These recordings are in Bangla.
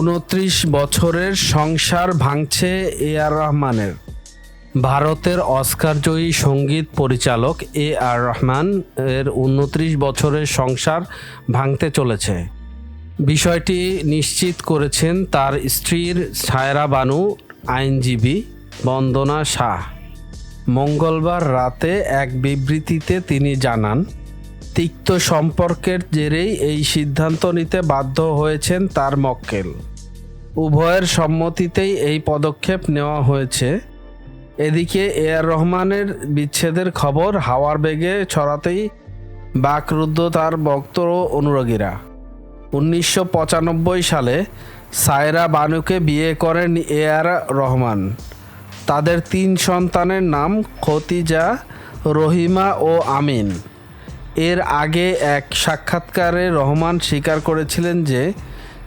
উনত্রিশ বছরের সংসার ভাঙছে এ আর রহমানের। ভারতের অস্কারজয়ী সংগীত পরিচালক এ আর রহমান এর উনত্রিশ বছরের সংসার ভাঙতে চলেছে। বিষয়টি নিশ্চিত করেছেন তার স্ত্রীর ছায়রা বানু, আইনজীবী বন্দনা শাহ। মঙ্গলবার রাতে এক বিবৃতিতে তিনি জানান তিক্ত সম্পর্কের জেরেই এই সিদ্ধান্ত নিতে বাধ্য হয়েছেন তার মক্কেল। উভয়ের সম্মতিতেই এই পদক্ষেপ নেওয়া হয়েছে। এদিকে এ আর রহমানের বিচ্ছেদের খবর হাওয়ার বেগে ছড়াতেই বাকরুদ্ধ তার ভক্ত ও অনুরাগীরা। উনিশশো পঁচানব্বই সালে সায়রা বানুকে বিয়ে করেন এ আর রহমান। তাদের তিন সন্তানের নাম খতিজা, রহিমা ও আমিন। এর আগে এক সাক্ষাৎকারে রহমান স্বীকার করেছিলেন যে,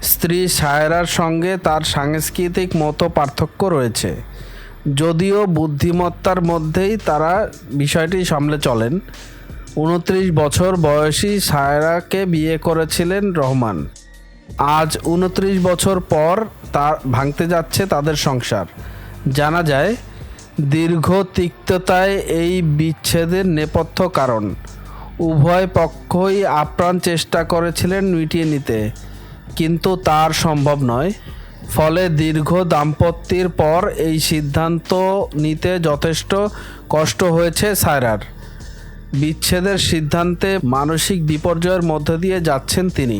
স্ত্রী সায়রার সঙ্গে তার সাংস্কৃতিক মতো পার্থক্য রয়েছে। যদিও বুদ্ধিমত্তার মধ্যেই তারা বিষয়টি সামলে চলেন। উনত্রিশ বছর বয়সী সায়রাকে বিয়ে করেছিলেন রহমান। আজ উনত্রিশ বছর পর তার ভাঙতে যাচ্ছে তাদের সংসার। জানা যায়, দীর্ঘ তিক্ততায় এই বিচ্ছেদের নেপথ্য কারণ। উভয় পক্ষই আপ্রাণ চেষ্টা করেছিলেন মিটিয়ে নিতে, কিন্তু তার সম্ভব নয়। ফলে দীর্ঘ দাম্পত্যের পর এই সিদ্ধান্ত নিতে যথেষ্ট কষ্ট হয়েছে সায়রার। বিচ্ছেদের সিদ্ধান্তে মানসিক বিপর্যয়ের মধ্য দিয়ে যাচ্ছেন তিনি।